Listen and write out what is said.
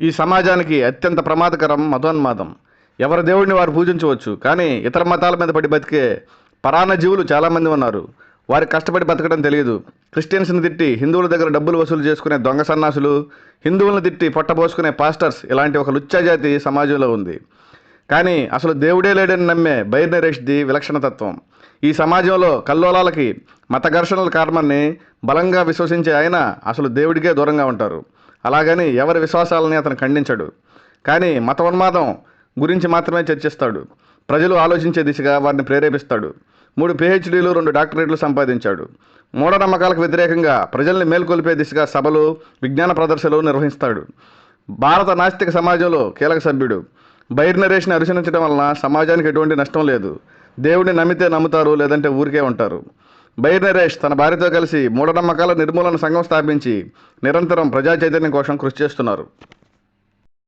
ఈ సమాజానికి అత్యంత ప్రమాదకరం మతోన్మాదం. ఎవరి దేవుడిని వారు పూజించవచ్చు కానీ ఇతర మతాల మీద పడి బతికే పరాణ జీవులు చాలామంది ఉన్నారు. వారి కష్టపడి బతకడం తెలియదు. క్రిస్టియన్స్ని తిట్టి హిందువుల దగ్గర డబ్బులు వసూలు చేసుకునే దొంగ సన్నాసులు హిందువులను తిట్టి పొట్టబోసుకునే పాస్టర్స్ ఇలాంటి ఒక లుచ్చాజాతి సమాజంలో ఉంది. కానీ అసలు దేవుడే లేడని నమ్మే బైర్నరేష్ది విలక్షణతత్వం ఈ సమాజంలో కల్లోలాలకి మత ఘర్షణల కారణాన్ని బలంగా విశ్వసించే ఆయన అసలు దేవుడికే దూరంగా ఉంటారు. అలాగని ఎవరి విశ్వాసాలని అతను ఖండించడు. కానీ మత ఉన్మాదం గురించి మాత్రమే చర్చిస్తాడు. ప్రజలు ఆలోచించే దిశగా వారిని ప్రేరేపిస్తాడు. మూడు పిహెచ్డీలు రెండు డాక్టరేట్లు సంపాదించాడు. మూఢనమ్మకాలకు వ్యతిరేకంగా ప్రజల్ని మేల్కొల్పే దిశగా సభలు విజ్ఞాన ప్రదర్శనలు నిర్వహిస్తాడు. భారత నాస్తిక సమాజంలో కీలక సభ్యుడు. బైర్ నరేష్ని వలన సమాజానికి ఎటువంటి నష్టం లేదు. దేవుడిని నమ్మితే నమ్ముతారు లేదంటే ఊరికే ఉంటారు. బైర్ నరేష్ తన భార్యతో కలిసి మూఢనమ్మకాల నిర్మూలన సంఘం స్థాపించి నిరంతరం ప్రజా చైతన్యం కోసం కృషి చేస్తున్నారు.